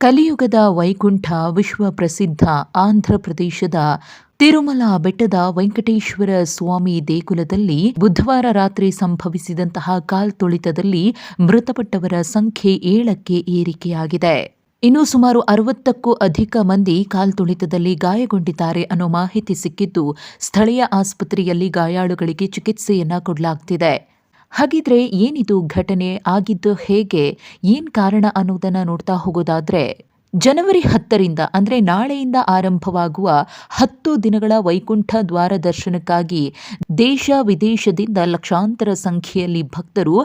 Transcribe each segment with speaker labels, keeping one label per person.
Speaker 1: ಕಲಿಯುಗದ ವೈಕುಂಠ ವಿಶ್ವ ಪ್ರಸಿದ್ಧ ಆಂಧ್ರ ಪ್ರದೇಶದ ತಿರುಮಲ ಬೆಟ್ಟದ ವೆಂಕಟೇಶ್ವರ ಸ್ವಾಮಿ ದೇಗುಲದಲ್ಲಿ ಬುಧವಾರ ರಾತ್ರಿ ಸಂಭವಿಸಿದಂತಹ ಕಾಲ್ತುಳಿತದಲ್ಲಿ ಮೃತಪಟ್ಟವರ ಸಂಖ್ಯೆ ಏಳಕ್ಕೆ ಏರಿಕೆಯಾಗಿದೆ. ಇನ್ನು ಸುಮಾರು ಅರವತ್ತಕ್ಕೂ ಅಧಿಕ ಮಂದಿ ಕಾಲ್ತುಳಿತದಲ್ಲಿ ಗಾಯಗೊಂಡಿದ್ದಾರೆ ಅನ್ನೋ ಮಾಹಿತಿ ಸಿಕ್ಕಿದ್ದು ಸ್ಥಳೀಯ ಆಸ್ಪತ್ರೆಯಲ್ಲಿ ಗಾಯಾಳುಗಳಿಗೆ ಚಿಕಿತ್ಸೆಯನ್ನ ಕೊಡಲಾಗ್ತಿದೆ. ಹಾಗಿದ್ರೆ ಏನಿದು ಘಟನೆ ಆಗಿದ್ದು ಹೇಗೆ? ಏನ್ ಕಾರಣ ಅನ್ನೋದನ್ನ ನೋಡ್ತಾ ಹೋಗೋದಾದ್ರೆ, ಜನವರಿ ಹತ್ತರಿಂದ ಅಂದ್ರೆ ನಾಳೆಯಿಂದ ಆರಂಭವಾಗುವ ಹತ್ತು ದಿನಗಳ ವೈಕುಂಠ ದ್ವಾರ ದರ್ಶನಕ್ಕಾಗಿ ದೇಶ ವಿದೇಶದಿಂದ ಲಕ್ಷಾಂತರ ಸಂಖ್ಯೆಯಲ್ಲಿ ಭಕ್ತರು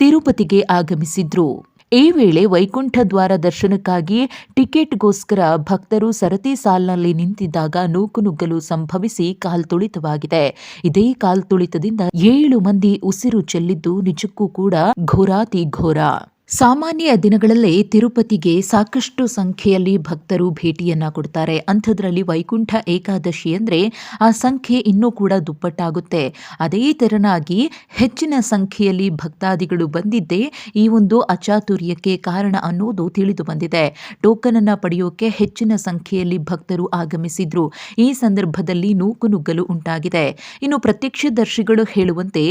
Speaker 1: ತಿರುಪತಿಗೆ ಆಗಮಿಸಿದ್ರು. ಈ ವೇಳೆ ವೈಕುಂಠ ದ್ವಾರ ದರ್ಶನಕ್ಕಾಗಿ ಟಿಕೆಟ್ಗೋಸ್ಕರ ಭಕ್ತರು ಸರತಿ ಸಾಲಿನಲ್ಲಿ ನಿಂತಿದ್ದಾಗ ನೂಕುನುಗ್ಗಲು ಸಂಭವಿಸಿ ಕಾಲ್ತುಳಿತವಾಗಿದೆ ಇದೇ ಕಾಲ್ತುಳಿತದಿಂದ ಏಳು ಮಂದಿ ಉಸಿರು ಚೆಲ್ಲಿದ್ದು ನಿಜಕ್ಕೂ ಕೂಡ ಘೋರಾತಿ ಘೋರ ಸಾಮಾನ್ಯ ದಿನಗಳಲ್ಲೇ ತಿರುಪತಿಗೆ ಸಾಕಷ್ಟು ಸಂಖ್ಯೆಯಲ್ಲಿ ಭಕ್ತರು ಭೇಟಿಯನ್ನ ಕೊಡ್ತಾರೆ. ಅಂಥದ್ರಲ್ಲಿ ವೈಕುಂಠ ಏಕಾದಶಿ ಅಂದರೆ ಆ ಸಂಖ್ಯೆ ಇನ್ನೂ ಕೂಡ ದುಪ್ಪಟ್ಟಾಗುತ್ತೆ. ಅದೇ ತೆರನಾಗಿ ಹೆಚ್ಚಿನ ಸಂಖ್ಯೆಯಲ್ಲಿ ಭಕ್ತಾದಿಗಳು ಬಂದಿದ್ದೇ ಈ ಒಂದು ಅಚಾತುರ್ಯಕ್ಕೆ ಕಾರಣ ಅನ್ನೋದು ತಿಳಿದು ಬಂದಿದೆ. ಟೋಕನ್ ಅನ್ನ ಪಡೆಯೋಕೆ ಹೆಚ್ಚಿನ ಸಂಖ್ಯೆಯಲ್ಲಿ ಭಕ್ತರು ಆಗಮಿಸಿದ್ರು. ಈ ಸಂದರ್ಭದಲ್ಲಿ ನೂಕುನುಗ್ಗಲು ಉಂಟಾಗಿದೆ. ಇನ್ನು ಪ್ರತ್ಯಕ್ಷದರ್ಶಿಗಳು ಹೇಳುವಂತೆ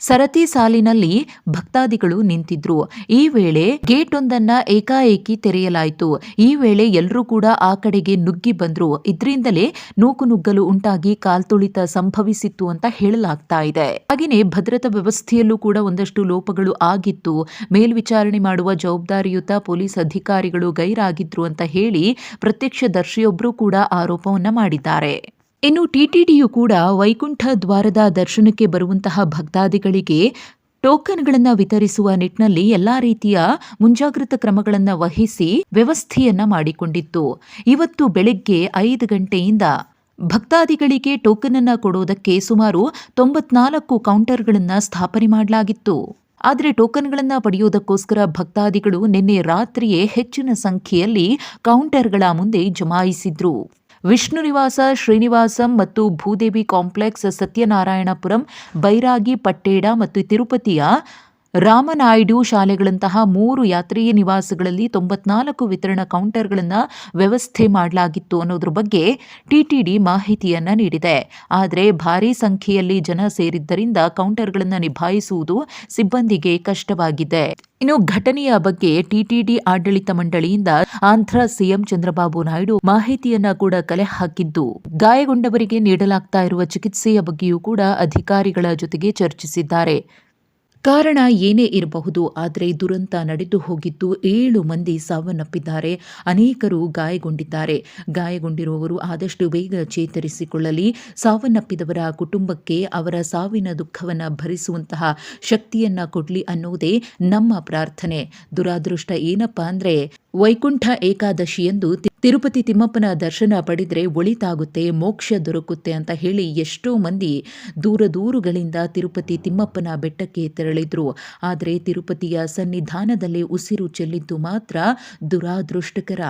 Speaker 1: ಸರತಿ ಸಾಲಿನಲ್ಲಿ ಭಕ್ತಾದಿಗಳು ನಿಂತಿದ್ರು. ಈ ವೇಳೆ ಗೇಟ್ ಒಂದನ್ನ ಏಕಾಏಕಿ ತೆರೆಯಲಾಯಿತು. ಈ ವೇಳೆ ಎಲ್ಲರೂ ಕೂಡ ಆ ಕಡೆಗೆ ನುಗ್ಗಿ ಬಂದ್ರು. ಇದರಿಂದಲೇ ನೂಕು ನುಗ್ಗಲು ಉಂಟಾಗಿ ಕಾಲ್ತುಳಿತ ಸಂಭವಿಸಿತ್ತು ಅಂತ ಹೇಳಲಾಗ್ತಾ ಇದೆ. ಹಾಗೆಯೇ ಭದ್ರತಾ ವ್ಯವಸ್ಥೆಯಲ್ಲೂ ಕೂಡ ಒಂದಷ್ಟು ಲೋಪಗಳು ಆಗಿತ್ತು. ಮೇಲ್ವಿಚಾರಣೆ ಮಾಡುವ ಜವಾಬ್ದಾರಿಯುತ ಪೊಲೀಸ್ ಅಧಿಕಾರಿಗಳು ಗೈರಾಗಿದ್ರು ಅಂತ ಹೇಳಿ ಪ್ರತ್ಯಕ್ಷದರ್ಶಿಯೊಬ್ಬರು ಕೂಡ ಆರೋಪವನ್ನ ಮಾಡಿದ್ದಾರೆ. ಇನ್ನು ಟಿಟಿಡಿಯು ಕೂಡ ವೈಕುಂಠ ದ್ವಾರದ ದರ್ಶನಕ್ಕೆ ಬರುವಂತಹ ಭಕ್ತಾದಿಗಳಿಗೆ ಟೋಕನ್ಗಳನ್ನು ವಿತರಿಸುವ ನಿಟ್ಟಿನಲ್ಲಿ ಎಲ್ಲಾ ರೀತಿಯ ಮುಂಜಾಗ್ರತಾ ಕ್ರಮಗಳನ್ನು ವಹಿಸಿ ವ್ಯವಸ್ಥೆಯನ್ನ ಮಾಡಿಕೊಂಡಿತ್ತು. ಇವತ್ತು ಬೆಳಗ್ಗೆ ಐದು ಗಂಟೆಯಿಂದ ಭಕ್ತಾದಿಗಳಿಗೆ ಟೋಕನ್ ಅನ್ನು ಕೊಡೋದಕ್ಕೆ ಸುಮಾರು ತೊಂಬತ್ನಾಲ್ಕು ಕೌಂಟರ್ಗಳನ್ನು ಸ್ಥಾಪನೆ ಮಾಡಲಾಗಿತ್ತು. ಆದರೆ ಟೋಕನ್ಗಳನ್ನು ಪಡೆಯುವುದಕ್ಕೋಸ್ಕರ ಭಕ್ತಾದಿಗಳು ನಿನ್ನೆ ರಾತ್ರಿಯೇ ಹೆಚ್ಚಿನ ಸಂಖ್ಯೆಯಲ್ಲಿ ಕೌಂಟರ್ಗಳ ಮುಂದೆ ಜಮಾಯಿಸಿದ್ರು. ವಿಷ್ಣು ನಿವಾಸ ಶ್ರೀನಿವಾಸಂ ಮತ್ತು ಭೂದೇವಿ ಕಾಂಪ್ಲೆಕ್ಸ್, ಸತ್ಯನಾರಾಯಣಪುರಂ, ಬೈರಾಗಿ ಪಟ್ಟೇಡ ಮತ್ತು ತಿರುಪತಿಯ ರಾಮನಾಯ್ಡು ಶಾಲೆಗಳಂತಹ ಮೂರು ಯಾತ್ರೀಯ ನಿವಾಸಗಳಲ್ಲಿ ತೊಂಬತ್ನಾಲ್ಕು ವಿತರಣಾ ಕೌಂಟರ್ಗಳನ್ನು ವ್ಯವಸ್ಥೆ ಮಾಡಲಾಗಿತ್ತು ಅನ್ನೋದ್ರ ಬಗ್ಗೆ ಟಿಟಿಡಿ ಮಾಹಿತಿಯನ್ನು ನೀಡಿದೆ. ಆದರೆ ಭಾರೀ ಸಂಖ್ಯೆಯಲ್ಲಿ ಜನ ಸೇರಿದ್ದರಿಂದ ಕೌಂಟರ್ಗಳನ್ನು ನಿಭಾಯಿಸುವುದು ಸಿಬ್ಬಂದಿಗೆ ಕಷ್ಟವಾಗಿದೆ. ಇನ್ನು ಘಟನೆಯ ಬಗ್ಗೆ ಟಿಟಿಡಿ ಆಡಳಿತ ಮಂಡಳಿಯಿಂದ ಆಂಧ್ರ ಸಿಎಂ ಚಂದ್ರಬಾಬು ನಾಯ್ಡು ಮಾಹಿತಿಯನ್ನ ಕೂಡ ಕಲೆ ಹಾಕಿದ್ದು. ಗಾಯಗೊಂಡವರಿಗೆ ನೀಡಲಾಗ್ತಾ ಇರುವ ಚಿಕಿತ್ಸೆಯ ಬಗ್ಗೆಯೂ ಕೂಡ ಅಧಿಕಾರಿಗಳ ಜೊತೆಗೆ ಚರ್ಚಿಸಿದ್ದಾರೆ. ಕಾರಣ ಏನೇ ಇರಬಹುದು, ಆದರೆ ದುರಂತ ನಡೆದು ಹೋಗಿದ್ದು ಏಳು ಮಂದಿ ಸಾವನ್ನಪ್ಪಿದ್ದಾರೆ, ಅನೇಕರು ಗಾಯಗೊಂಡಿದ್ದಾರೆ. ಗಾಯಗೊಂಡಿರುವವರು ಆದಷ್ಟು ಬೇಗ ಚೇತರಿಸಿಕೊಳ್ಳಲಿ. ಸಾವನ್ನಪ್ಪಿದವರ ಕುಟುಂಬಕ್ಕೆ ಅವರ ಸಾವಿನ ದುಃಖವನ್ನು ಭರಿಸುವಂತಹ ಶಕ್ತಿಯನ್ನ ಕೊಡಲಿ ಅನ್ನೋದೇ ನಮ್ಮ ಪ್ರಾರ್ಥನೆ. ದುರಾದೃಷ್ಟ ಏನಪ್ಪಾ ಅಂದ್ರೆ, ವೈಕುಂಠ ಏಕಾದಶಿಯಂದು ತಿರುಪತಿ ತಿಮ್ಮಪ್ಪನ ದರ್ಶನ ಪಡೆದರೆ ಒಳಿತಾಗುತ್ತೆ, ಮೋಕ್ಷ ದೊರಕುತ್ತೆ ಅಂತ ಹೇಳಿ ಎಷ್ಟೋ ಮಂದಿ ದೂರ ದೂರುಗಳಿಂದ ತಿರುಪತಿ ತಿಮ್ಮಪ್ಪನ ಬೆಟ್ಟಕ್ಕೆ ತೆರಳಿದ್ರು ಆದರೆ ತಿರುಪತಿಯ ಸನ್ನಿಧಾನದಲ್ಲಿ ಉಸಿರು ಚೆಲ್ಲಿದ್ದು ಮಾತ್ರ ದುರಾದೃಷ್ಟಕರ.